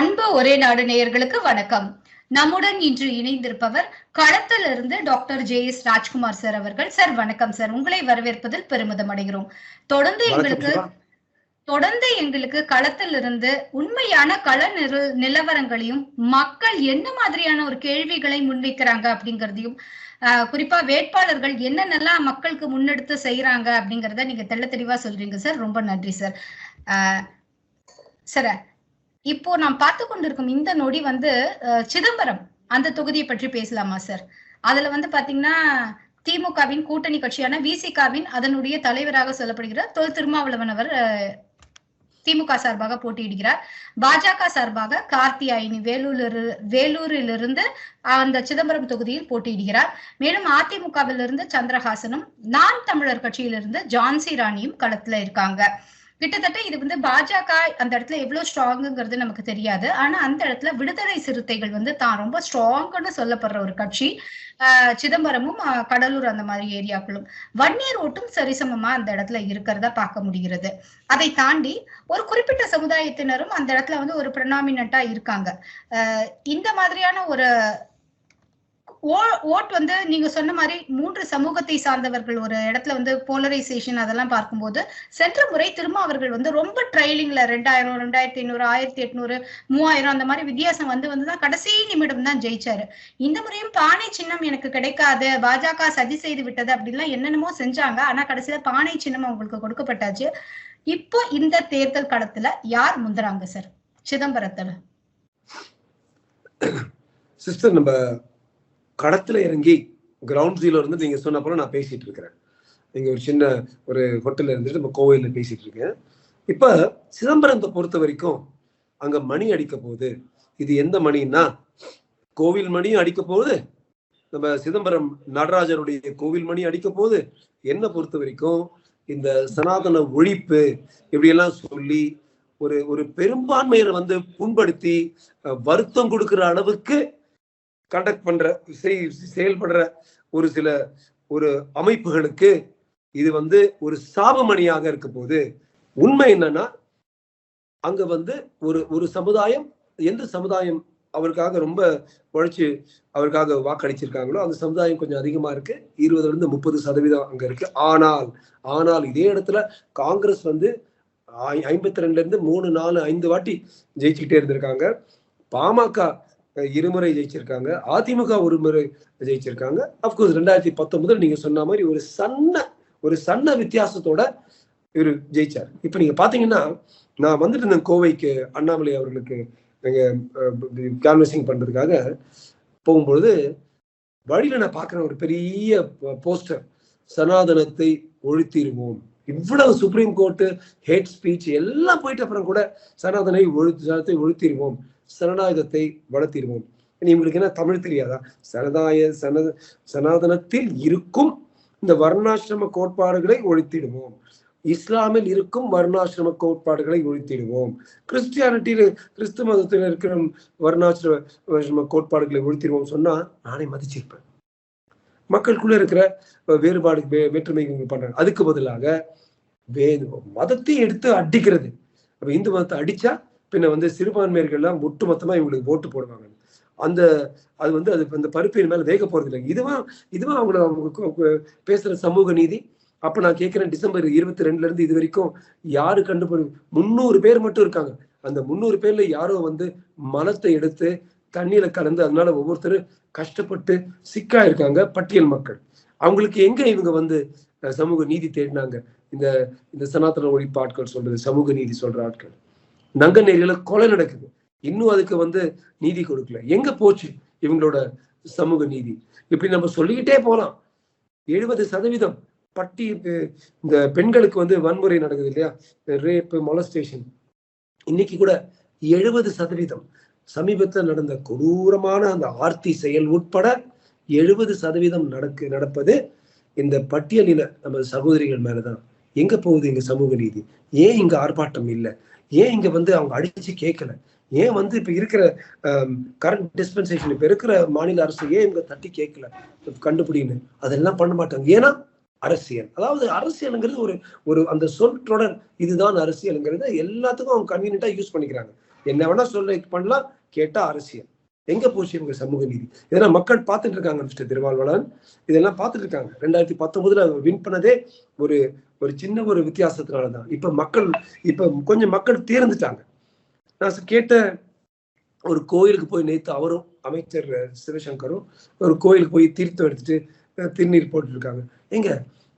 அன்பு ஒரே நாடு நேயர்களுக்கு வணக்கம். நம்முடன் இன்று இணைந்திருப்பவர் களத்திலிருந்து doctor J S Rajkumar sir அவர்கள். சார் வணக்கம் சார். உங்களை வரவேற்பதில் பெருமிதம் அடைகிறோம். தொடர்ந்து எங்களுக்கு தொடர்ந்து எங்களுக்கு களத்திலிருந்து உண்மையான கள நிலவரங்களையும் மக்கள் என்ன மாதிரியான ஒரு கேள்விகளை முன்வைக்கிறாங்க அப்படிங்கறதையும் குறிப்பா வேட்பாளர்கள் என்னென்னலாம் மக்களுக்கு முன்னெடுத்து செய்யறாங்க அப்படிங்கறத நீங்க தெள்ள தெளிவா சொல்றீங்க சார். ரொம்ப நன்றி சார். சார் இப்போ நாம் பார்த்து கொண்டிருக்கும் இந்த நொடி வந்து சிதம்பரம். அந்த தொகுதியை பற்றி பேசலாமா சார்? அதுல வந்து பாத்தீங்கன்னா திமுகவின் கூட்டணி கட்சியான விசிகாவின் அதனுடைய தலைவராக சொல்லப்படுகிற தொல் திருமாவளவன் அவர் திமுக சார்பாக போட்டியிடுகிறார். பாஜக சார்பாக கார்த்தியாயினி வேலூர் வேலூரிலிருந்து அந்த சிதம்பரம் தொகுதியில் போட்டியிடுகிறார். மேலும் அதிமுகவிலிருந்து சந்திரஹாசனும் நான் தமிழர் கட்சியிலிருந்து ஜான்சி ராணியும் களத்துல இருக்காங்க. கிட்டத்தட்ட இது வந்து பாஜக அந்த இடத்துல எவ்வளவு ஸ்ட்ராங்குங்கிறது நமக்கு தெரியாது. ஆனா அந்த இடத்துல விடுதலை சிறுத்தைகள் வந்து தான் ரொம்ப ஸ்ட்ராங்னு சொல்லப்படுற ஒரு கட்சி சிதம்பரமும் கடலூர் அந்த மாதிரி ஏரியாக்களும். வன்னியர் ஓட்டும் சரிசமமா அந்த இடத்துல இருக்கிறத பார்க்க முடிகிறது. அதை தாண்டி ஒரு குறிப்பிட்ட சமுதாயத்தினரும் அந்த இடத்துல வந்து ஒரு ப்ரனாமினண்டா இருக்காங்க. இந்த மாதிரியான ஒரு ஓட் வந்து நீங்க சொன்ன மாதிரி மூன்று சமூகத்தை சார்ந்தவர்கள் ஒரு இடத்துல வந்து போலரைசேஷன் அதெல்லாம் பார்க்கும்போது சென்ற முறை திரும்ப அவர்கள் வந்து ரொம்ப ட்ரைலிங்ல ரெண்டாயிரம் ரெண்டாயிரத்தி ஐநூறு ஆயிரத்தி எட்நூறு மூவாயிரம் அந்த மாதிரி வித்தியாசம் வந்து வந்துதான் கடைசி நிமிடம் தான் ஜெயிச்சாரு. இந்த முறையும் பானை சின்னம் எனக்கு கிடைக்காது பாஜக சதி செய்து விட்டது அப்படிலாம் என்னென்னமோ செஞ்சாங்க. ஆனா கடைசியில பானை சின்னம் அவங்களுக்கு கொடுக்கப்பட்டாச்சு. இப்போ இந்த தேர்தல் களத்துல யார் முந்துறாங்க சார்? சிதம்பரத்துல சிஸ்டர் நம்ம களத்துல இறங்கி கிரவுண்ட் ஜீரோ இருந்து நீங்க சொன்ன போல நான் பேசிட்டு இருக்கிறேன். நீங்க ஒரு சின்ன ஒரு ஹோட்டல்ல இருந்துட்டு நம்ம கோவையில பேசிட்டு இருக்கேன். இப்ப சிதம்பரத்தை பொறுத்த வரைக்கும் அங்க மணி அடிக்க போகுது. இது எந்த மணின்னா கோவில் மணியும் அடிக்க போகுது. நம்ம சிதம்பரம் நடராஜருடைய கோவில் மணி அடிக்க போகுது. என்ன பொறுத்த வரைக்கும் இந்த சனாதன ஒழிப்பு இப்படியெல்லாம் சொல்லி ஒரு ஒரு பெரும்பான்மையரை வந்து புண்படுத்தி வருத்தம் கொடுக்கிற அளவுக்கு கண்டக்ட் பண்ற செயல்படுற ஒரு சில ஒரு அமைப்புகளுக்கு இது வந்து ஒரு சாபமணியாக இருக்க போது உண்மை என்னன்னா அங்க வந்து ஒரு ஒரு சமுதாயம் எந்த சமுதாயம் அவருக்காக ரொம்ப உழைச்சி அவருக்காக வாக்களிச்சிருக்காங்களோ அந்த சமுதாயம் கொஞ்சம் அதிகமா இருக்கு. இருபதுல இருந்து முப்பது சதவீதம் அங்க இருக்கு. ஆனால் ஆனால் இதே இடத்துல காங்கிரஸ் வந்து ஐம்பத்தி ரெண்டுல இருந்து மூணு நாலு ஐந்து வாட்டி ஜெயிச்சுக்கிட்டே இருந்திருக்காங்க. பாமக இருமுறை ஜெயிச்சிருக்காங்க. அதிமுக ஒரு முறை ஜெயிச்சிருக்காங்க அப்கோர்ஸ் ரெண்டாயிரத்தி பத்தொன்பதுல நீங்க சொன்ன மாதிரி ஒரு சன்ன ஒரு சன்ன வித்தியாசத்தோட இவர் ஜெயிச்சார். இப்ப நீங்க பாத்தீங்கன்னா நான் வந்துட்டு இருந்தேன் கோவைக்கு அண்ணாமலை அவர்களுக்கு எங்க கேன்வசிங் பண்றதுக்காக போகும்பொழுது வழியில நான் பார்க்குற ஒரு பெரிய போஸ்டர் சனாதனத்தை ஒழுத்திடுவோம் இவ்வளவு சுப்ரீம் கோர்ட்டு ஹேட் ஸ்பீச் எல்லாம் போயிட்டு அப்புறம் கூட சனாதனை ஒழு சனாதத்தை ஒழுத்திடுவோம் சனநாயகத்தை வளர்த்திடுவோம். இனி உங்களுக்கு என்ன? தமிழ் தெரியாதா? சனதாய சன சனாதனத்தில் இருக்கும் இந்த வர்ணாசிரம கோட்பாடுகளை ஒழித்திடுவோம். இஸ்லாமில் இருக்கும் வர்ணாசிரம கோட்பாடுகளை ஒழித்திடுவோம். கிறிஸ்டியானிட்டியில கிறிஸ்து மதத்தில் இருக்கிற வர்ணாசிரம கோட்பாடுகளை ஒழித்திடுவோம் சொன்னா நானே மதிச்சிருப்பேன். மக்களுக்குள்ள இருக்கிற வேறுபாடு வே- வேற்றுமை பண்றாங்க. அதுக்கு பதிலாக வே மதத்தை எடுத்து அடிக்கிறது. அப்ப இந்து மதத்தை அடிச்சா பின்ன வந்து சிறுபான்மையர்கள்லாம் ஒட்டு மொத்தமா இவங்களுக்கு ஓட்டு போடுவாங்க. அந்த அது வந்து அது அந்த பருப்பின் மேல வேக போறது இல்லை இதுவா இதுவா அவங்கள பேசுற சமூக நீதி. அப்ப நான் கேட்கிறேன் டிசம்பர் இருபத்தி ரெண்டுல இருந்து இது வரைக்கும் யாரு கண்டுபிடி முந்நூறு பேர் மட்டும் இருக்காங்க. அந்த முந்நூறு பேர்ல யாரோ வந்து மலத்தை எடுத்து தண்ணியில கலந்து அதனால ஒவ்வொருத்தரும் கஷ்டப்பட்டு சிக்கா இருக்காங்க பட்டியல் மக்கள். அவங்களுக்கு எங்க இவங்க வந்து சமூக நீதி தேடினாங்க? இந்த இந்த சனாதன ஒழிப்பு ஆட்கள் சொல்றது சமூக நீதி சொல்ற ஆட்கள். நங்கநேரியில கொலை நடக்குது. இன்னும் அதுக்கு வந்து நீதி கொடுக்கல. எங்க போச்சு இவங்களோட சமூக நீதி? இப்படி நம்ம சொல்லிக்கிட்டே போலாம். எழுபது சதவீதம் பட்டி இந்த பெண்களுக்கு வந்து வன்முறை நடக்குது இல்லையா? ரேப்பு மொலஸ்டேஷன் இன்னைக்கு கூட எழுபது சதவீதம். சமீபத்தில் நடந்த கொடூரமான அந்த ஆர்த்தி செயல் உட்பட எழுபது சதவீதம் நடக்கு நடப்பது இந்த பட்டியலின நம்ம சகோதரிகள் மேலதான். எங்க போகுது இங்க சமூக நீதி? ஏன் இங்க ஆர்ப்பாட்டம் இல்லை? ஏன் இங்க வந்து அவங்க அடிச்சு கேட்கல ஏன் வந்து இப்ப இருக்கிற கரண்ட் டிஸ்பென்சேஷன் இப்ப இருக்கிற மாநில அரசு ஏன் இவங்க தட்டி கேட்கல கண்டுபிடின்னு. அதெல்லாம் பண்ண மாட்டாங்க. ஏன்னா அரசியல். அதாவது அரசியலுங்கிறது ஒரு ஒரு அந்த சொற்றொடர் இதுதான் அரசியலுங்கிறத எல்லாத்துக்கும் அவங்க கன்வீனியன்ட்டா யூஸ் பண்ணிக்கிறாங்க. என்ன வேணா சொல்ல பண்ணலாம். கேட்டா அரசியல். எங்க போச்சு இவங்க சமூக நீதி? இதெல்லாம் மக்கள் பார்த்துட்டு இருக்காங்க மிஸ்டர் திருவால்வளன் இதெல்லாம் பார்த்துட்டு இருக்காங்க. ரெண்டாயிரத்தி பத்தொன்பதுல வின் பண்ணதே ஒரு ஒரு சின்ன ஒரு வித்தியாசத்தினாலதான். இப்போ மக்கள் இப்போ கொஞ்சம் மக்கள் தேர்ந்துட்டாங்க. நான் கேட்ட ஒரு கோயிலுக்கு போய் நேற்று அவரும் அமைச்சர் சிவசங்கரும் ஒரு கோயிலுக்கு போய் தீர்த்தம் எடுத்துட்டு திருநீர் போட்டுருக்காங்க எங்க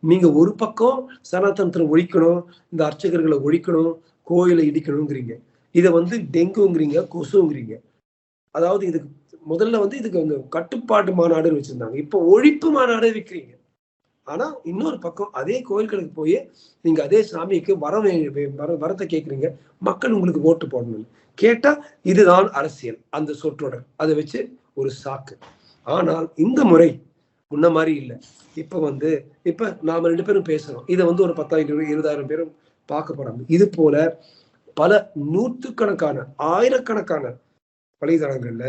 நீங்க ஒரு பக்கம் சனாதனத்தை ஒழிக்கணும் இந்த அர்ச்சகர்களை ஒழிக்கணும் கோயிலை இடிக்கணுங்கிறீங்க. இதை வந்து டெங்குங்கிறீங்க கொசுங்கிறீங்க. அதாவது இதுக்கு முதல்ல வந்து இதுக்கு வந்து கட்டுப்பாட்டு மாநாடுன்னு வச்சிருந்தாங்க. இப்போ ஒழிப்பு மாநாடு விற்கிறீங்க ஆனா இன்னொரு பக்கம் அதே கோயில்களுக்கு போய் நீங்க அதே சாமிக்கு வர வர வரத்தை கேட்குறீங்க மக்கள் உங்களுக்கு ஓட்டு போடணும் கேட்டா இதுதான் அரசியல். அந்த சொற்றொடர். அதை வச்சு ஒரு சாக்கு. ஆனால் இந்த முறை முன்ன மாதிரி இல்லை. இப்ப வந்து இப்ப நாம ரெண்டு பேரும் பேசுறோம். இதை வந்து ஒரு பத்தாயிரம் இருபதாயிரம் பேரும் பார்க்க போறாங்க. இது போல பல நூற்றுக்கணக்கான ஆயிரக்கணக்கான வலைதளங்கள்ல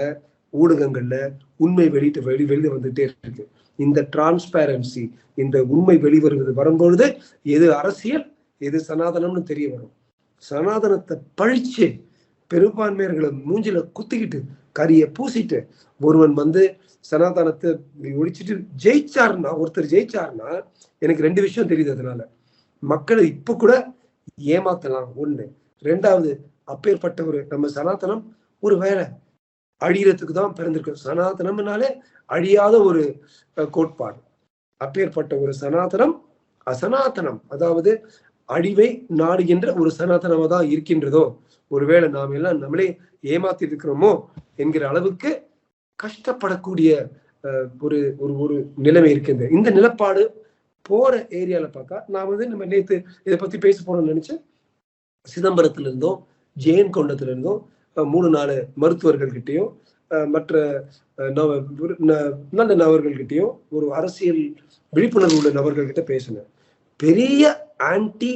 ஊடகங்கள்ல உண்மை வெளியிட்டு வெளி வெளியே வந்துட்டே இருக்கு. இந்த டிரான்ஸ்பேரன்சி இந்த உண்மை வெளிவருவது வரும்பொழுது எது அரசியல் எது சனாதனம்னு தெரிய வரும். சனாதனத்தை பழிச்சு பெரும்பான்மையர்களை மூஞ்சில குத்திக்கிட்டு கரியை பூசிட்டு ஒருவன் வந்து சனாதனத்தை ஒழிச்சிட்டு ஜெயிச்சாருன்னா ஒருத்தர் ஜெயிச்சாருன்னா எனக்கு ரெண்டு விஷயம் தெரியுது அதனால. மக்களை இப்ப கூட ஏமாத்தலாம். ஒண்ணு. ரெண்டாவது அப்பேற்பட்ட ஒரு நம்ம சனாதனம் ஒரு வேலை. அழியறதுக்கு தான் பிறந்திருக்கோம் சனாதனம்னாலே அழியாத ஒரு கோட்பாடு. அப்பேற்பட்ட ஒரு சனாதனம் அசனாதனம். அதாவது அழிவை நாடுகின்ற ஒரு சனாதனமா தான் இருக்கின்றதோ ஒருவேளை நாம் எல்லாம் நம்மளே ஏமாத்தி இருக்கிறோமோ என்கிற அளவுக்கு கஷ்டப்படக்கூடிய ஒரு ஒரு ஒரு நிலைமை இருக்குது இந்த நிலப்பாடு போற ஏரியால பார்த்தா நான் வந்து நம்ம நேத்து இதை பத்தி பேச போறோம்னு நினைச்சேன். சிதம்பரத்துல இருந்தோம் ஜெயன் கொண்டத்துல இருந்தோம் மூணு நாலு மருத்துவர்கள்கிட்டயும் மற்ற ஒரு நல்ல நபர்கள்கிட்டயும் ஒரு அரசியல் விழிப்புணர்வு உள்ள நபர்கள்கிட்ட பேசினேன். பெரிய ஆன்டி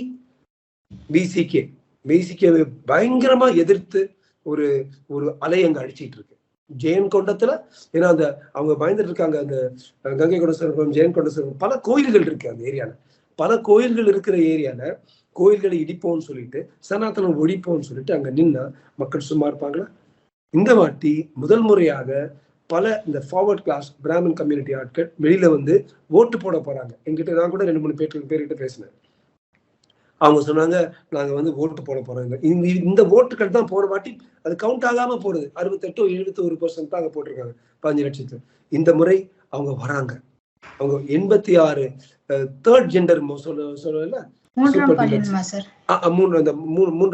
பிசிகே பிசிகேவை பயங்கரமா எதிர்த்து ஒரு ஒரு அலை அங்க அடிச்சிட்டு இருக்கு. ஜெயன் கொண்டத்துல ஏன்னா அந்த அவங்க பயந்துட்டு இருக்காங்க அந்த கங்கை கொண்ட கொண்டஸ்வரம் ஜெயன் கொண்டஸ்வரம் பல கோயில்கள் இருக்கு அந்த ஏரியால. பல கோயில்கள் இருக்கிற ஏரியால கோயில்களை இடிப்போம்னு சொல்லிட்டு சனாதனம் ஒழிப்போம்னு சொல்லிட்டு அங்க நின்னா மக்கள் சும்மா இருப்பாங்களா? இந்த வாட்டி முதல் முறையாக பல இந்த ஃபார்வர்ட் கிளாஸ் பிராமின் கம்யூனிட்டி ஆட்கள் வெளியில வந்து ஓட்டு போட போறாங்க. எங்கிட்ட நான் கூட ரெண்டு மூணு பேர் பேர்கிட்ட பேசினேன். அவங்க சொன்னாங்க நாங்க வந்து ஓட்டு போட போறோம். இந்த இந்த ஓட்டுகள் தான் போன வாட்டி அது கவுண்ட் ஆகாம போறது. அறுபத்தெட்டோ எழுபத்தி ஒரு பர்சன்ட் தான் அங்க போட்டிருக்காங்க. பதினஞ்சு லட்சத்து. இந்த முறை அவங்க வராங்க. அவங்க எண்பத்தி ஆறு தேர்ட் ஜெண்டர் சொல்ல சொல்லல? மூன்றாம்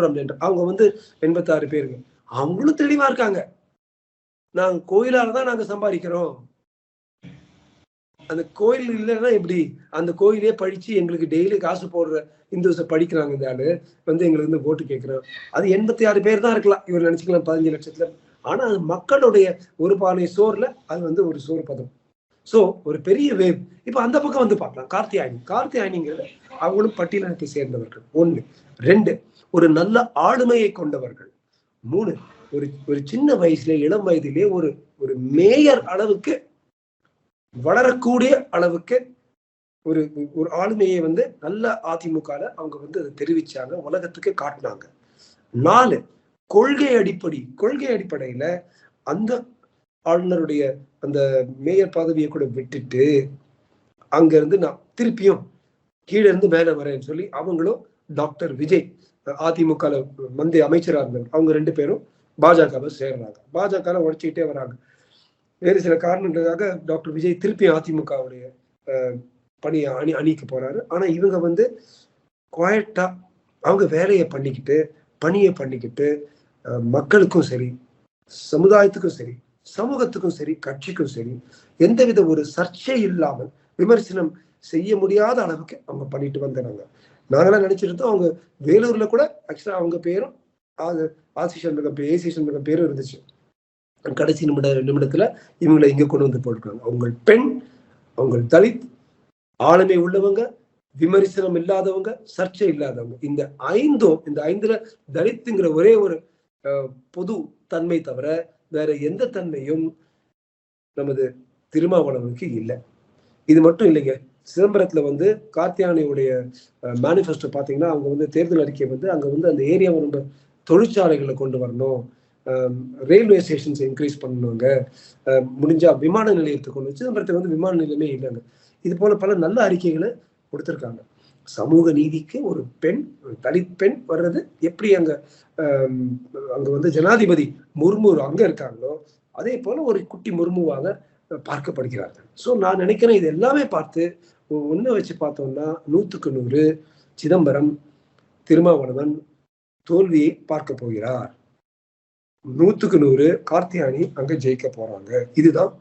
அந்த ஜெண்டர் அவங்க வந்து எண்பத்தாறு பேருங்க. அவங்களும் தெளிவா இருக்காங்க. நாங்க கோயிலால தான் நாங்க சம்பாதிக்கிறோம். அந்த கோயில் இல்லைன்னா எப்படி? அந்த கோயிலே படிச்சு எங்களுக்கு டெய்லி காசு போடுற இந்துஸை படிக்கிறாங்க இந்த ஆளு. வந்து எங்களுக்கு வந்து ஓட்டு கேட்கிறோம் அது எண்பத்தி ஆறு பேர் தான் இருக்கலாம். இவர் நினைச்சுக்கலாம் பதினஞ்சு லட்சத்துல. ஆனா அது மக்களுடைய ஒரு பானை சோறுல அது வந்து ஒரு சோறு பதம். சோ ஒரு பெரிய வேவ் இப்போ அந்த பக்கம் வந்து பார்க்கலாம். கார்த்தியாயனி கார்த்தியாயனிங்கிறத அவங்களும் பட்டியலினத்தை சேர்ந்தவர்கள். ஒன்று ரெண்டு ஒரு நல்ல ஆளுமையை கொண்டவர்கள். மூணு ஒரு ஒரு சின்ன வயசுல இளம் வயதிலே ஒரு ஒரு மேயர் அளவுக்கு வளரக்கூடிய அளவுக்கு ஒரு ஒரு ஆளுமையை வந்து நல்ல அதிமுகல அவங்க வந்து அதை தெரிவிச்சாங்க. உலகத்துக்கு காட்டினாங்க. நாலு கொள்கை அடிப்படை கொள்கை அடிப்படையில அந்த ஆளுநருடைய அந்த மேயர் பதவியை கூட விட்டுட்டு அங்க இருந்து நான் திருப்பியும் கீழே இருந்து வரேன்னு சொல்லி அவங்களும் டாக்டர் விஜய் அதிமுக மந்திரி அமைச்சராக இருந்தவர் அவங்க ரெண்டு பேரும் பாஜகவை சேர்றாங்க. பாஜக உடைச்சிக்கிட்டே வராங்க. வேறு சில காரணங்களுக்காக டாக்டர் விஜய் திருப்பி அதிமுகவுடைய பணியை அணி அணிக்கு போறாரு. ஆனா இவங்க வந்து குவாய்டா அவங்க வேலையை பண்ணிக்கிட்டு பணியை பண்ணிக்கிட்டு மக்களுக்கும் சரி சமுதாயத்துக்கும் சரி சமூகத்துக்கும் சரி கட்சிக்கும் சரி எந்தவித ஒரு சர்ச்சை இல்லாமல் விமர்சனம் செய்ய முடியாத அளவுக்கு அவங்க பண்ணிட்டு வந்துடுறாங்க நாங்களாம் நினைச்சிருந்தோம் அவங்க வேலூர்ல கூட ஆக்சுவலா அவங்க பேரும் ஆசிஷன் ஆசி பேரும் இருந்துச்சு. கடைசி நிமிட நிமிடத்துல இவங்களை இங்க கொண்டு வந்து போட்டிருக்காங்க. அவங்க பெண் அவங்க தலித் ஆளுமை உள்ளவங்க விமர்சனம் இல்லாதவங்க சர்ச்சை இல்லாதவங்க. இந்த ஐந்தும் இந்த ஐந்துல தலித்துங்கிற ஒரே ஒரு பொது தன்மை தவிர வேற எந்த தன்மையும் நமது திருமாவளவனுக்கு இல்லை. இது மட்டும் இல்லைங்க. சிதம்பரத்துல வந்து கார்த்தியானியுடைய மேனிஃபெஸ்டோ பார்த்தீங்கன்னா அவங்க வந்து தேர்தல் அறிக்கை வந்து அங்க வந்து அந்த ஏரியாவை ரொம்ப தொழிற்சாலைகளை கொண்டு வரணும். ரயில்வே ஸ்டேஷன்ஸ் இன்க்ரீஸ் பண்ணணுங்க. முடிஞ்சா விமான நிலையத்தை கொண்டு வச்சு சிதம்பரத்துக்கு வந்து விமான நிலையமே இல்லைங்க. இது போல பல நல்ல அறிக்கைகளை கொடுத்துருக்காங்க. சமூக நீதிக்கு ஒரு பெண் ஒரு தலித் பெண் வர்றது எப்படி அங்க அங்க வந்து ஜனாதிபதி முர்மு அங்க இருக்காங்களோ அதே போல ஒரு குட்டி முர்முவாக பார்க்கப்படுகிறார்கள். ஸோ நான் நினைக்கிறேன் இது எல்லாமே பார்த்து ஒன்றை வச்சு பார்த்தோம்னா நூற்றுக்கு நூறு சிதம்பரம் திருமாவளவன் தோல்வியை பார்க்க போகிறார். நூற்றுக்கு நூறு கார்த்தியானி அங்க ஜெயிக்க போறாங்க. இதுதான்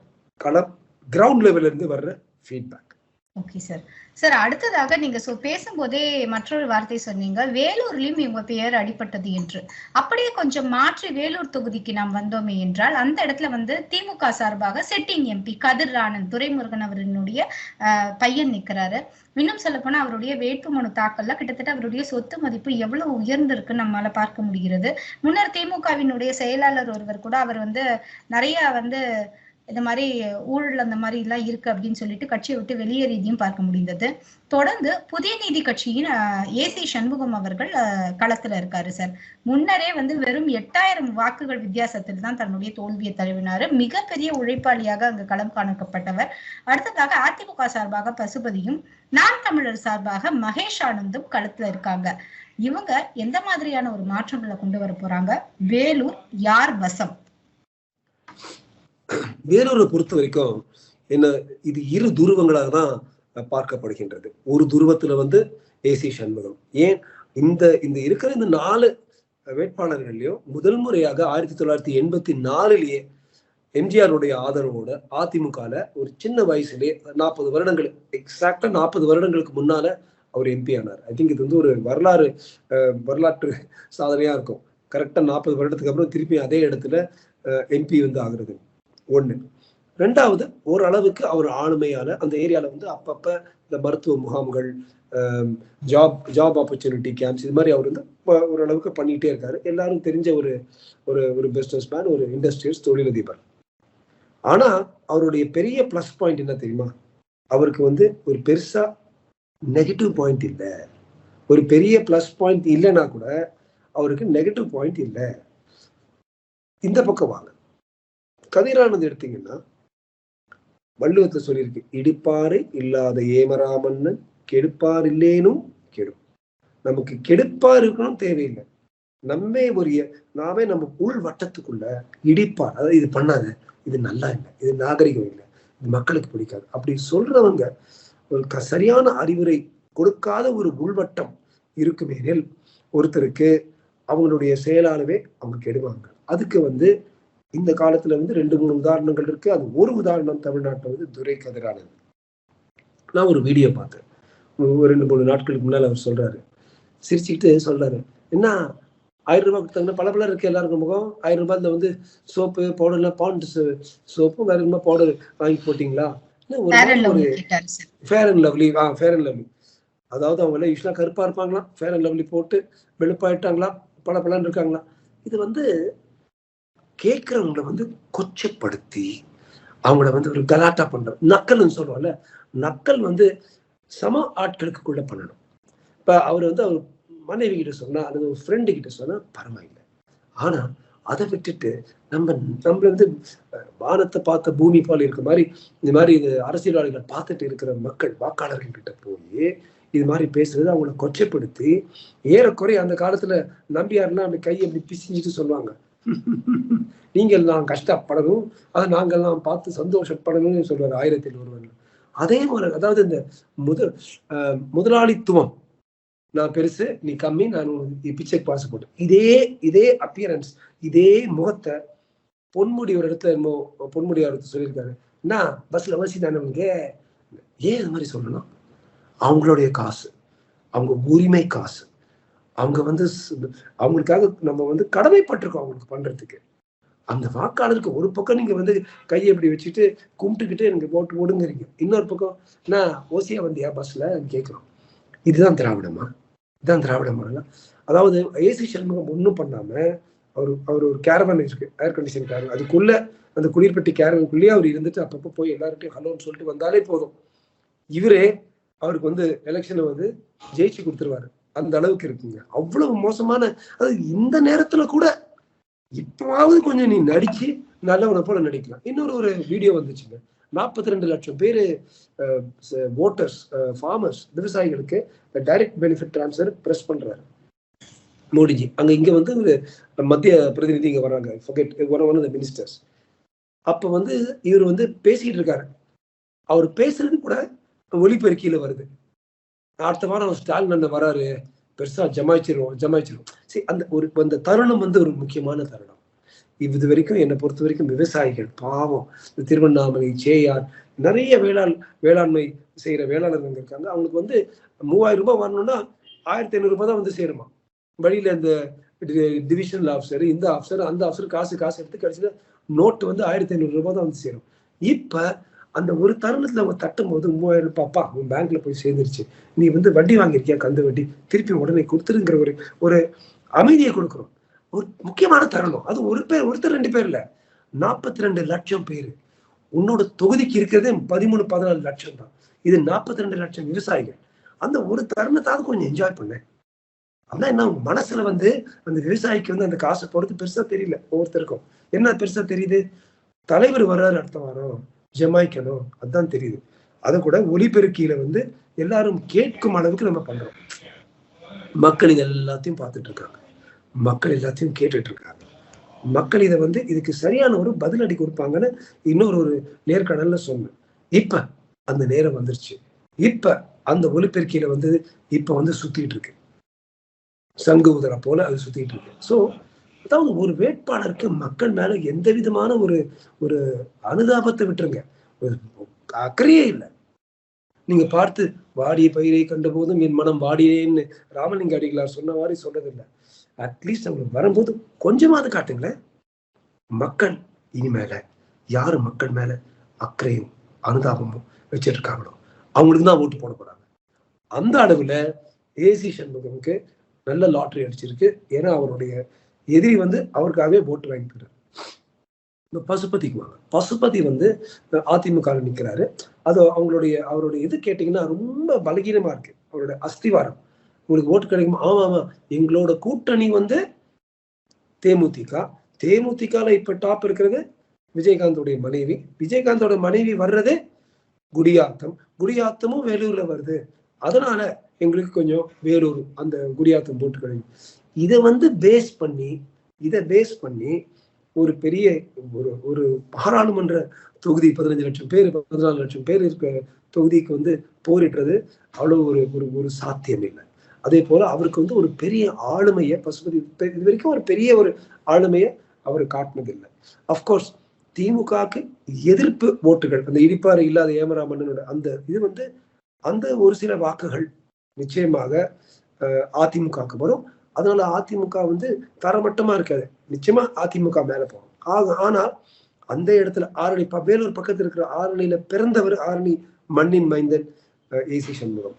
களம் கிரவுண்ட் லெவல்ல இருந்து வர்ற ஃபீட்பேக் ஓகே சார் சார் அடுத்ததாக நீங்க சோ பேசும்போதே மற்றொரு வார்த்தை சொன்னீங்க. வேலூர்லயும் இவங்க பெயர் அடிபட்டது என்று. அப்படியே கொஞ்சம் மாற்றி வேலூர் தொகுதிக்கு நாம் வந்தோமே என்றால் அந்த இடத்துல வந்து திமுக சார்பாக செட்டிங் எம்பி கதிர் ராணன் துரைமுருகன் அவரினுடைய பையன் நிற்கிறாரு இன்னும் சொல்ல போனா அவருடைய வேட்புமனு தாக்கல்ல கிட்டத்தட்ட அவருடைய சொத்து மதிப்பு எவ்வளவு உயர்ந்திருக்கு நம்மளால பார்க்க முடிகிறது. முன்னர் திமுகவினுடைய செயலாளர் ஒருவர் கூட அவர் வந்து நிறைய வந்து இந்த மாதிரி ஊழல் அந்த மாதிரி எல்லாம் இருக்கு அப்படின்னு சொல்லிட்டு கட்சியை விட்டு வெளியேறியதையும் பார்க்க முடிந்தது. தொடர்ந்து புதிய நீதி கட்சியின் ஏசி சண்முகம் அவர்கள் களத்துல இருக்காரு சார். முன்னரே வந்து வெறும் எட்டாயிரம் வாக்குகள் வித்தியாசத்தில் தான் தன்னுடைய தோல்வியை தழுவினாரு. மிகப்பெரிய உழைப்பாளியாக அங்கு களம் காணப்பட்டவர் அடுத்ததாக அதிமுக சார்பாக பசுபதியும் நான் தமிழர் சார்பாக மகேஷ் ஆனந்தும் களத்துல இருக்காங்க. இவங்க எந்த மாதிரியான ஒரு மாற்றங்களை கொண்டு வர போறாங்க? வேலூர் யார் வசம்? வேலூரை பொறுத்த வரைக்கும் என்ன இது இரு துருவங்களாக தான் பார்க்கப்படுகின்றது. ஒரு துருவத்துல வந்து ஏசி சண்முகம். ஏன்? இந்த இந்த இருக்கிற இந்த நாலு வேட்பாளர்கள்லயும் முதல் முறையாக ஆயிரத்தி தொள்ளாயிரத்தி எண்பத்தி நாலுலயே எம்ஜிஆருடைய ஆதரவோட அதிமுகல ஒரு சின்ன வயசுலயே நாற்பது வருடங்கள் எக்ஸாக்டா நாற்பது வருடங்களுக்கு முன்னால அவர் எம்பி ஆனார். ஐ திங்க் இது வந்து ஒரு வரலாறு வரலாற்று சாதனையா இருக்கும். கரெக்டா நாற்பது வருடத்துக்கு அப்புறம் திருப்பி அதே இடத்துல எம்பி வந்து ஆகுறது. ஒன்று ரெண்டாவது ஓரளவுக்கு அவர் ஆளுமையான அந்த ஏரியாவில் வந்து அப்பப்போ இந்த மருத்துவ முகாம்கள் ஜாப் ஜாப் ஆப்பர்ச்சுனிட்டி கேம்ப்ஸ் இது மாதிரி அவர் வந்து ஓரளவுக்கு பண்ணிகிட்டே இருக்காரு. எல்லாரும் தெரிஞ்ச ஒரு ஒரு ஒரு பிஸ்னஸ் மேன் ஒரு இண்டஸ்ட்ரியல்ஸ் தொழிலதிபர். ஆனால் அவருடைய பெரிய ப்ளஸ் பாயிண்ட் என்ன தெரியுமா? அவருக்கு வந்து ஒரு பெருசாக நெகட்டிவ் பாயிண்ட் இல்லை. ஒரு பெரிய ப்ளஸ் பாயிண்ட் இல்லைன்னா கூட அவருக்கு நெகட்டிவ் பாயிண்ட் இல்லை. இந்த பக்கம் வாங்க. கதிரானது எடுத்தீங்கன்னா வள்ளுவத்தை சொல்லியிருக்கு இடிப்பாறு இல்லாத ஏமராமன்னு கெடுப்பார் இல்லேனும் கெடும். நமக்கு கெடுப்பார் இருக்கணும் தேவையில்லை. நம்மே ஒரு நாமே நம்ம உள் வட்டத்துக்குள்ள இடிப்பார். அதாவது இது பண்ணாத இது நல்லா இல்லை இது நாகரிகம் இல்லை இது மக்களுக்கு பிடிக்காது. அப்படி சொல்றவங்க ஒரு க- சரியான அறிவுரை கொடுக்காத ஒரு உள்வட்டம் இருக்குமேனில் ஒருத்தருக்கு அவங்களுடைய செயலாளவே அவங்க கெடுவாங்க. அதுக்கு வந்து இந்த காலத்துல வந்து ரெண்டு மூணு உதாரணங்கள் இருக்கு. அது ஒரு உதாரணம் தமிழ்நாட்டில் வந்து துரை கதிரானது நான் ஒரு வீடியோ பார்த்தேன். ஒரு ரெண்டு மூணு நாட்களுக்கு முன்னால அவர் சொல்றாரு. சிரிச்சுக்கிட்டு சொல்றாரு. என்ன? ஆயிரம் ரூபாய் கொடுத்தாங்கன்னா பல பல இருக்கு எல்லாருக்கும் முகம். ஆயிரம் ரூபாய் இந்த வந்து சோப்பு பவுடர்லாம் பாண்ட் சோப்பு வேற என்ன பவுடர் வாங்கி போட்டீங்களா? இல்ல ஒரு ஃபேர் அண்ட் லவ்லி ஆ ஃபேர் அண்ட் லவ்லி அதாவது அவங்க எல்லாம் யூஸ்வலாக கருப்பா இருப்பாங்களா ஃபேர் அண்ட் லவ்லி போட்டு வெளுப்பாயிட்டாங்களா பல பலன்னு இருக்காங்களா இது வந்து கேட்கறவங்களை வந்து கொச்சப்படுத்தி அவங்கள வந்து ஒரு கலாட்டா பண்ற நக்கல்னு சொல்லுவாங்கல்ல நக்கல் வந்து சம ஆட்களுக்குள்ளே பண்ணணும். இப்போ அவர் வந்து அவர் மனைவி கிட்ட சொன்னால் அல்லது ஒரு ஃப்ரெண்டு கிட்ட சொன்னால் பரவாயில்லை. ஆனால் அதை விட்டுட்டு நம்ம நம்மள வந்து வானத்தை பார்த்த பூமி போல இருக்க மாதிரி இந்த மாதிரி இது அரசியல்வாதிகளை பார்த்துட்டு இருக்கிற மக்கள் வாக்காளர்கள் கிட்ட போய் இது மாதிரி பேசுறது அவங்கள கொச்சைப்படுத்தி ஏறக்குறைய அந்த காலத்துல நம்பியார்லாம் அந்த கையை அப்படி பிசிஞ்சிட்டு சொல்லுவாங்க. நீங்கள் நான் கஷ்டப்படணும். அதை நாங்கள்லாம் பார்த்து சந்தோஷப்படணும்னு சொல்றாரு ஆயிரத்தி ஒருவன். அதே மாதிரி அதாவது இந்த முதல் முதலாளித்துவம். நான் பெருசு நீ கம்மி நான் பிச்சை பாசு போட்டேன் இதே இதே அப்பியரன்ஸ் இதே முகத்தை பொன்முடி ஒரு இடத்துல என்னமோ பொன்முடி ஒரு இடத்துல சொல்லியிருக்காரு. என்ன பஸ்ல வசி தானே உனக்கு. ஏன் இது மாதிரி சொல்லணும்? அவங்களுடைய காசு. அவங்க உரிமை காசு. அவங்க வந்து அவங்களுக்காக நம்ம வந்து கடமைப்பட்டிருக்கோம் அவங்களுக்கு பண்றதுக்கு. அந்த வாக்காளருக்கு ஒரு பக்கம் நீங்க வந்து கையை இப்படி வச்சுட்டு கும்பிட்டுக்கிட்டு எனக்கு போட்டு ஓடுங்கிறீங்க இன்னொரு பக்கம் நான் ஓசியா வந்தியா பஸ்ல? கேட்கிறோம் இதுதான் திராவிடமா? இதுதான் திராவிட அதாவது ஏசி சண்முகம் ஒன்றும் பண்ணாம அவர் அவர் ஒரு கேரவன் இருக்கு ஏர் கண்டிஷன் கேரவன் அதுக்குள்ள அந்த குளிர்பட்டி கேரவனுக்குள்ளேயே அவர் இருந்துட்டு அப்பப்போ போய் எல்லார்ட்டையும் ஹலோன்னு சொல்லிட்டு வந்தாலே போதும். இவரே அவருக்கு வந்து எலெக்ஷனை வந்து ஜெயிச்சு கொடுத்துருவாரு. அந்த அளவுக்கு இருக்குங்க. அவ்வளவு மோசமான அது இந்த நேரத்துல கூட இப்பவாவது கொஞ்சம் நீ நடிச்சு நல்லவனை போல நடிக்கலாம். இன்னொரு ஒரு வீடியோ வந்துச்சுங்க. நாற்பத்தி ரெண்டு லட்சம் பேர் ஓட்டர்ஸ் ஃபார்மர்ஸ் விவசாயிகளுக்கு டைரக்ட் பெனிஃபிட் டிரான்ஸ்ஃபர் ப்ரெஸ் பண்றாரு. மோடிஜி அங்க இங்க வந்து ஒரு மத்திய பிரதிநிதி இங்க வர்றாங்க. Forget one one the ministers அப்ப வந்து இவர் வந்து பேசிட்டு இருக்காரு. அவர் பேசுறது கூட ஒலிபெருக்கியில வருது. அடுத்த வாரம் ஸ்டாலின் அண்ணன் வராரு. பெருசா ஜமாய்ச்சிருவோம் ஜமாய்ச்சிருவோம். சரி அந்த ஒரு அந்த தருணம் வந்து ஒரு முக்கியமான தருணம். இது வரைக்கும் என்னை பொறுத்த வரைக்கும் விவசாயிகள் பாவம். இந்த திருவண்ணாமலை சேயார் நிறைய வேளாண் வேளாண்மை செய்யற வேளாளர்கள் இருக்காங்க. அவங்களுக்கு வந்து மூவாயிரம் ரூபாய் வரணும்னா ஆயிரத்தி ஐநூறு ரூபாய் தான் வந்து சேருமா. வழியில இந்த டிவிஷனல் ஆஃபீஸர் இந்த ஆஃபீஸர் அந்த ஆஃபீஸர் காசு காசு எடுத்து கடைசியில் நோட்டு வந்து ஆயிரத்தி ஐநூறு ரூபாய் தான் வந்து சேரும். இப்போ அந்த ஒரு தருணத்துல அவங்க தட்டும் போது மூவாயிரம் ரூபாய் அப்பா உன் பேங்க்ல போய் சேர்ந்துருச்சு. நீ வந்து வட்டி வாங்கியிருக்கியா கந்து வட்டி? திருப்பி உடனே கொடுத்துருங்கிற ஒரு ஒரு அமைதியை கொடுக்குறோம். ஒரு முக்கியமான தருணம். அது ஒரு பேர் ஒருத்தர் ரெண்டு பேர் இல்ல. நாற்பத்தி ரெண்டு லட்சம் பேர். உன்னோட தொகுதிக்கு இருக்கிறதே பதிமூணு பதினாலு லட்சம் தான். இது நாற்பத்தி ரெண்டு லட்சம் விவசாயிகள். அந்த ஒரு தருணத்தாவது கொஞ்சம் என்ஜாய் பண்ணேன் ஆனா என்ன மனசுல வந்து அந்த விவசாயிக்கு வந்து அந்த காசை பொறுத்து பெருசா தெரியல ஒவ்வொருத்தருக்கும். என்ன பெருசா தெரியுது? தலைவர் வர்றாரு அடுத்த வாரம். ஜமாய்க்கணும் அதுதான் தெரியுது. அதை கூட ஒலிபெருக்கியில வந்து எல்லாரும் கேட்கும் அளவுக்கு நம்ம பண்றோம். மக்கள் இது எல்லாத்தையும் பார்த்துட்டு இருக்காங்க. மக்கள் எல்லாத்தையும் கேட்டுட்டு இருக்காங்க. மக்கள் இதை வந்து இதுக்கு சரியான ஒரு பதிலடி கொடுப்பாங்கன்னு இன்னொரு ஒரு நேர்காணல்ல சொன்னேன். இப்ப அந்த நேரம் வந்துருச்சு. இப்ப அந்த ஒலிபெருக்கியில வந்து இப்ப வந்து சுத்திட்டு இருக்கு. சங்கு உதர போல அது சுத்திட்டு இருக்கு. சோ அதாவது ஒரு வேட்பாளருக்கு மக்கள் மேல எந்த விதமான ஒரு ஒரு அனுதாபத்தை விட்டுருங்க. ஒரு அக்கறையே இல்லை. நீங்க பார்த்து வாடிய பயிரை கண்ட போதும் என் மனம் வாடியேன்னு ராமலிங்க அடிகளார் சொன்ன மாதிரி சொல்றதில்லை. அட்லீஸ்ட் அவங்க வரும்போது கொஞ்சமாவது காட்டுங்களேன். மக்கள் இனிமேல யாரு மக்கள் மேல அக்கறையும் அனுதாபமும் வச்சிட்டு இருக்காங்களோ அவங்களுக்கு தான் ஓட்டு போட போறாங்க. அந்த அளவுல ஏசி சண்முகமுக்கு நல்ல லாட்ரி அடிச்சிருக்கு. ஏன்னா அவருடைய எதிரி வந்து அவருக்காகவே ஓட்டு வாங்கிக்கிறார். இந்த பசுபதிக்கு வாங்க. பசுபதி வந்து அதிமுக நிற்கிறாரு அது அவங்களுடைய அவருடைய இது கேட்டீங்கன்னா ரொம்ப பலகீனமா இருக்கு. அவருடைய அஸ்திவாரம். உங்களுக்கு ஓட்டு கிடைக்குமா? ஆமா ஆமா. எங்களோட கூட்டணி வந்து தேமுதிக. தேமுதிகால இப்ப டாப் இருக்கிறது விஜயகாந்தோடைய மனைவி. விஜயகாந்தோட மனைவி வர்றது குடியாத்தம். குடியாத்தமும் வேலூர்ல வருது. அதனால எங்களுக்கு கொஞ்சம் வேலூர் அந்த குடியாத்தம் போட்டு கிடைக்கும். இதை வந்து பேஸ் பண்ணி இதை பேஸ் பண்ணி ஒரு பெரிய ஒரு ஒரு பாராளுமன்ற தொகுதி பதினஞ்சு லட்சம் பேர் பதினாலு லட்சம் பேர் இருக்க தொகுதிக்கு வந்து போரிடுறது அவ்வளோ ஒரு ஒரு ஒரு சாத்தியம் இல்லை. அதே போல அவருக்கு வந்து ஒரு பெரிய ஆளுமையை பசுபதி இது வரைக்கும் ஒரு பெரிய ஒரு ஆளுமையை அவர் காட்டினதில்லை. அஃப்கோர்ஸ் திமுகவுக்கு எதிர்ப்பு ஓட்டுகள் அந்த இடிப்பாறை இல்லாத ஏமராமன்னனோட அந்த இது வந்து அந்த ஒரு சில வாக்குகள் நிச்சயமாக அதிமுகவுக்கு வரும். அதனால அதிமுக வந்து தரமட்டமா இருக்காது. நிச்சயமா அதிமுக மேல போகும். ஆக ஆனால் அந்த இடத்துல ஆரணி வேலூர் பக்கத்துல இருக்கிற ஆரணியில பிறந்தவர் ஆரணி மண்ணின் மைந்தன் ஏசி சண்முகம்.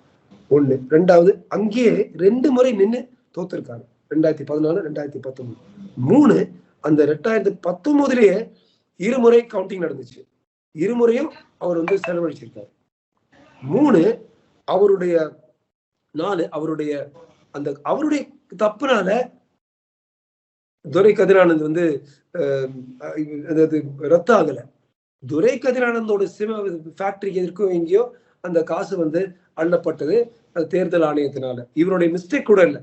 ஒண்ணு. ரெண்டாவது அங்கேயே ரெண்டு முறை நின்று தோத்திருக்காங்க ரெண்டாயிரத்தி பதினாலு ரெண்டாயிரத்தி பத்தொன்பது. மூணு அந்த ரெண்டாயிரத்தி பத்தொன்பதுலயே இருமுறை கவுண்டிங் நடந்துச்சு. இருமுறையும் அவர் வந்து செலவழிச்சிருக்காரு. மூணு அவருடைய நாலு அவருடைய அந்த அவருடைய தப்புனால துரை கதிரானந்த் வந்து அதாவது ரத்த ஆகல துரை கதிரானந்தோட சிம ஃபேக்டரிக்கு எதிர்க்கும் எங்கேயோ அந்த காசு வந்து அள்ளப்பட்டது அது தேர்தல் ஆணையத்தினால. இவருடைய மிஸ்டேக் கூட இல்லை.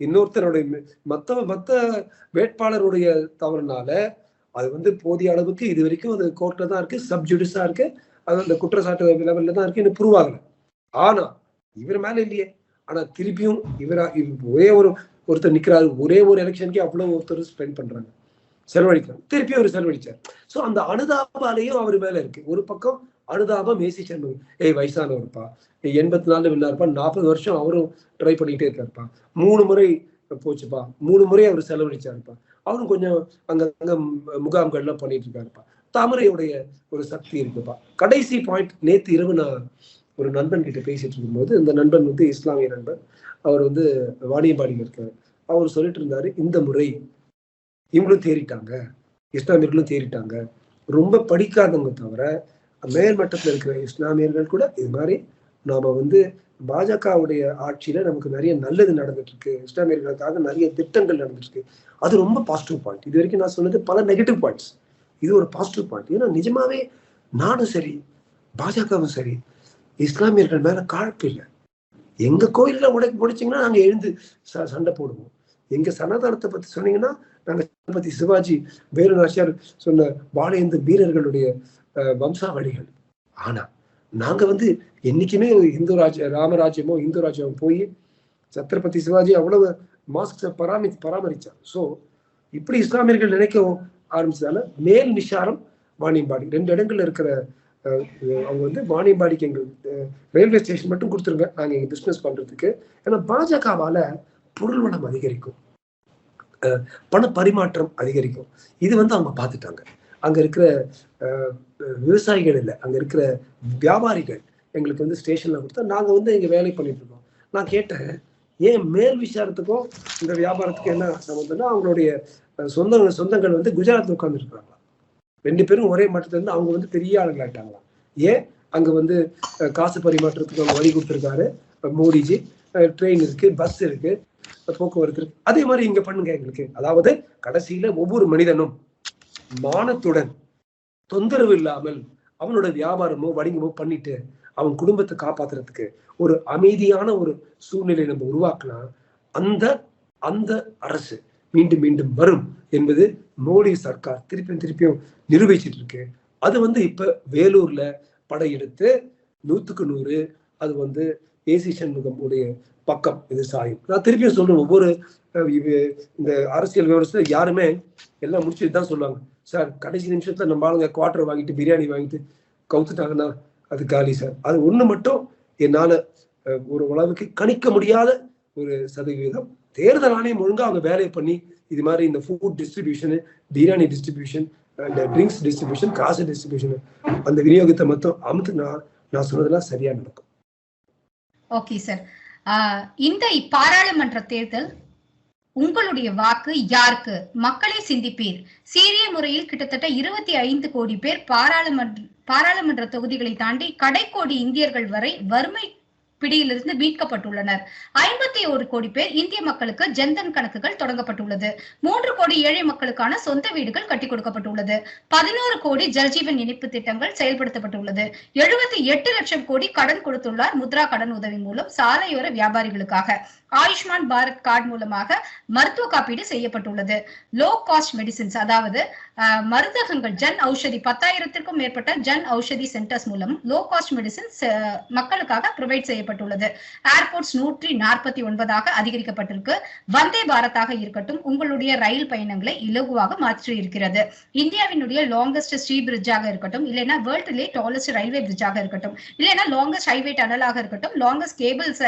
இன்னொருத்தருடைய மத்த மத்த வேட்பாளருடைய தவறுனால அது வந்து போதிய அளவுக்கு இது வரைக்கும் அது கோர்ட்ல தான் இருக்கு சப்ஜுடிஸா இருக்கு அது அந்த குற்றச்சாட்டு லெவல்ல தான் இருக்கு இன்னும் ப்ரூவ் ஆகல. ஆனா இவர் மேல இல்லையே. ஆனா திருப்பியும் இவரா ஒரே ஒரு ஒருத்தர் நிக்கிறாரு ஒரே ஒரு எலெக்ஷனுக்கே அவ்வளவு ஒருத்தர் ஸ்பெண்ட் பண்றாங்க. செலவழிக்கிறாங்க. திருப்பியும் அவர் செலவழிச்சார். சோ அந்த அனுதாபாலையும் அவர் மேல இருக்கு. ஒரு பக்கம் அனுதாபம் ஏசி சண்முகம். ஏய் வயசானவர்ப்பா. எண்பத்தி நாலுல வில்லாருப்பா நாற்பது வருஷம் அவரும் ட்ரை பண்ணிக்கிட்டே இருக்காருப்பா. மூணு முறை போச்சுப்பா. மூணு முறை அவர் செலவழிச்சாருப்பா. அவரும் கொஞ்சம் அங்க அங்க முகாம்கள்லாம் பண்ணிட்டு இருக்காருப்பா. தாமரையுடைய ஒரு சக்தி இருக்குப்பா. கடைசி பாயிண்ட் நேத்து இரவு நான் ஒரு நண்பன் கிட்ட பேசிட்டு இருக்கும்போது இந்த நண்பன் வந்து இஸ்லாமிய நண்பன். அவர் வந்து வாணியம்பாடியில் இருக்காரு. அவர் சொல்லிட்டு இருந்தாரு இந்த முறை இவங்களும் தேறிட்டாங்க இஸ்லாமியர்களும் தேறிட்டாங்க. ரொம்ப படிக்காதவங்க தவிர மேல்மட்டத்தில் இருக்கிற இஸ்லாமியர்கள் கூட இது மாதிரி நாம வந்து பாஜகவுடைய ஆட்சியில நமக்கு நிறைய நல்லது நடந்துட்டு இருக்கு இஸ்லாமியர்களுக்காக நிறைய திட்டங்கள் நடந்துட்டு இருக்கு அது ரொம்ப பாசிட்டிவ் பாயிண்ட் இது வரைக்கும் நான் சொன்னது பல நெகட்டிவ் பாயிண்ட்ஸ் இது ஒரு பாசிட்டிவ் பாயிண்ட் ஏன்னா நிஜமாவே நானும் சரி பாஜகவும் சரி இஸ்லாமியர்கள் மேல காழ்ப்பு இல்லை. எங்க கோயில்ல உடைக்கு முடிச்சிங்கன்னா நாங்க எழுந்து ச- சண்டை போடுவோம். எங்க சனாதனத்தை பத்தி சொன்னீங்கன்னா நாங்க பத்தி சிவாஜி வேலு நாச்சியார் சொன்ன வாழையந்து வீரர்களுடைய வம்சாவளிகள். ஆனா நாங்க வந்து என்னைக்குமே இந்து ராஜ்ய ராமராஜ்யமோ இந்து ராஜ்யமோ போய் சத்ரபதி சிவாஜி அவ்வளவு மாஸ்க் பராமரி பராமரிச்சார். சோ இப்படி இஸ்லாமியர்கள் நினைக்க ஆரம்பிச்சதால மேல் நிஷாரம் வாணியம்பாடி. ரெண்டு இடங்கள்ல இருக்கிற அவங்க வந்து வாணிபாடிக்கு எங்களுக்கு ரயில்வே ஸ்டேஷன் மட்டும் கொடுத்துருங்க. நாங்கள் எங்கள் பிஸ்னஸ் பண்ணுறதுக்கு ஏன்னா பாஜகவால் பொருள் வளம் அதிகரிக்கும். பண பரிமாற்றம் அதிகரிக்கும். இது வந்து அவங்க பார்த்துட்டாங்க. அங்கே இருக்கிற விவசாயிகள் இல்லை. அங்கே இருக்கிற வியாபாரிகள் எங்களுக்கு வந்து ஸ்டேஷனில் கொடுத்தா நாங்கள் வந்து இங்கே வேலை பண்ணிட்டு இருக்கோம். நான் கேட்டேன் ஏன் மேல் விசாரத்துக்கும் இந்த வியாபாரத்துக்கும் என்ன சம்மந்தம்னா அவங்களுடைய சொந்த சொந்தங்கள் வந்து குஜராத்தில் உட்காந்துருக்குறாங்க ரெண்டு பேரும் ஒரே மட்டத்துல இருந்து அவங்க வந்து பெரிய ஆளுங்களாயிட்டாங்களாம் ஏன்? அங்க வந்து காசு பரிமாற்றத்துக்கு அவங்க வழி கொடுத்துருக்காரு மோடிஜி. ட்ரெயின் இருக்கு பஸ் இருக்கு போக்குவரத்து இருக்கு. அதே மாதிரி இங்க பண்ணுங்க எங்களுக்கு. அதாவது கடைசியில ஒவ்வொரு மனிதனும் மானத்துடன் தொந்தரவு இல்லாமல் அவனோட வியாபாரமோ வணிகமோ பண்ணிட்டு அவன் குடும்பத்தை காப்பாத்துறதுக்கு ஒரு அமைதியான ஒரு சூழ்நிலை நம்ம உருவாக்கலாம் அந்த அந்த அரசு மீண்டும் மீண்டும் வரும் என்பது மோடி சர்க்கார் திருப்பியும் திருப்பியும் நிரூபிச்சிட்டு இருக்கு அது வந்து இப்ப வேலூர்ல படையெடுத்து நூத்துக்கு நூறு அது வந்து ஏசி சண்முகம் உடைய பக்கம் இது சாயும். நான் திருப்பியும் சொல்றேன் ஒவ்வொரு இந்த அரசியல் விவரத்துல யாருமே எல்லாம் முடிச்சுட்டு தான் சொல்லுவாங்க. சார் கடைசி நிமிஷத்துல நம்ம ஆளுங்க குவார்டர் வாங்கிட்டு பிரியாணி வாங்கிட்டு கவுத்துட்டாங்கன்னா அது காலி சார். அது ஒண்ணு மட்டும் என்னால ஒரு உளவுக்கு கணிக்க முடியாத ஒரு சதவீதம். தேர்தல் ஆணையம் ஒழுங்கா அவங்க வேலையை பண்ணி இது மாதிரி இந்த food distribution biryani distribution and drinks distribution காசு டிஸ்ட்ரிபியூஷன் அந்த விநியோகத்தை மட்டும் அமுத்துனா நான் சொன்னதெல்லாம் சரியா நடக்கும். ஓகே சார் ஆஹ் இந்த பாராளுமன்ற தேர்தல் உங்களுடைய வாக்கு யாருக்கு? மக்களை சிந்திப்பீர். சீரிய முறையில் கிட்டத்தட்ட இருபத்தி ஐந்து கோடி பேர் பாராளுமன்ற பாராளுமன்ற தொகுதிகளை தாண்டி கடைக்கோடி இந்தியர்கள் வரை வறுமை பிடியிலிருந்து மீட்கப்பட்டுள்ளனர். ஐம்பத்தி ஒரு கோடி பேர் இந்திய மக்களுக்கு ஜன்தன் கணக்குகள் தொடங்கப்பட்டுள்ளது. மூன்று கோடி ஏழை மக்களுக்கான சொந்த வீடுகள் கட்டி கொடுக்கப்பட்டுள்ளது. பதினோரு கோடி ஜல்ஜீவன் இணைப்பு திட்டங்கள் செயல்படுத்தப்பட்டுள்ளது. எழுபத்தி எட்டு லட்சம் கோடி கடன் கொடுத்துள்ளார் முத்ரா கடன் உதவி மூலம் சாலையோர வியாபாரிகளுக்காக. ஆயுஷ்மான் பாரத் கார்டு மூலமாக மருத்துவ காப்பீடு செய்யப்பட்டுள்ளது. லோ காஸ்ட் மெடிசின்ஸ் அதாவது மருந்தகங்கள் ஜன் ஔஷதி பத்தாயிரத்திற்கும் மேற்பட்ட ஜன் ஔஷதி சென்டர்ஸ் மூலம் லோ காஸ்ட் மெடிசின்ஸ் மக்களுக்காக ப்ரொவைட் செய்யப்பட்டுள்ளது ஏர்போர்ட்ஸ் நூற்றி நாற்பத்தி ஒன்பதாக அதிகரிக்கப்பட்டிருக்கு. வந்தே பாரதாக இருக்கட்டும் உங்களுடைய ரயில் பயணங்களை இலகுவாக மாற்றி இருக்கிறது இந்தியாவினுடைய லாங்கஸ்ட் ஸ்ரீ பிரிட்ஜாக இருக்கட்டும் இல்லைன்னா வேர்ல்டுலே டாலஸ்ட் ரயில்வே பிரிட்ஜாக இருக்கட்டும் இல்லைன்னா லாங்கஸ்ட் ஹைவே டனலாக இருக்கட்டும் லாங்கஸ்ட் கேபிள்ஸ்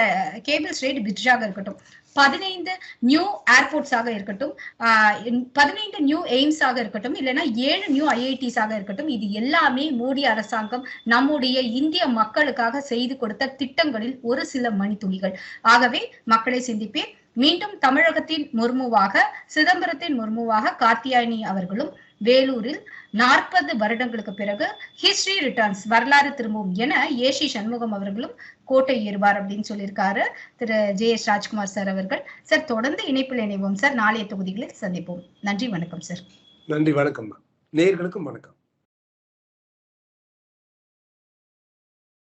கேபிள் ரேட் பிரிட்ஜாக இருக்கட்டும். பதினைந்து நியூ ஏர்போர்ட்ஸாக இருக்கட்டும் ஆஹ் பதினைந்து நியூ எய்ம்ஸாக இருக்கட்டும் இல்லைன்னா ஏழு நியூ ஐஐடிஸ் ஆக இருக்கட்டும் இது எல்லாமே மோடி அரசாங்கம் நம்முடைய இந்திய மக்களுக்காக செய்து கொடுத்த திட்டங்களில் ஒரு சில மணித்துளிகள். ஆகவே மக்களை சிந்திப்பேன். மீண்டும் தமிழகத்தின் முர்முவாக சிதம்பரத்தின் முர்முவாக கார்த்தியாயனி அவர்களும் வேலூரில் நாற்பது வருடங்களுக்கு பிறகு ஹிஸ்டரி ரிட்டர்ன்ஸ் வரலாறு திரும்பும் என ஏசி சண்முகம் அவர்களும் கோட்டை ஏறுவார் அப்படின்னு சொல்லியிருக்காரு. திரு ஜே எஸ் ராஜ்குமார் சார் அவர்கள். சார் தொடர்ந்து இணைப்பில் இணைவோம் சார். நாளைய தொகுதிகளில் சந்திப்போம். நன்றி வணக்கம் சார். நன்றி வணக்கம் நேர்களுக்கும் வணக்கம்.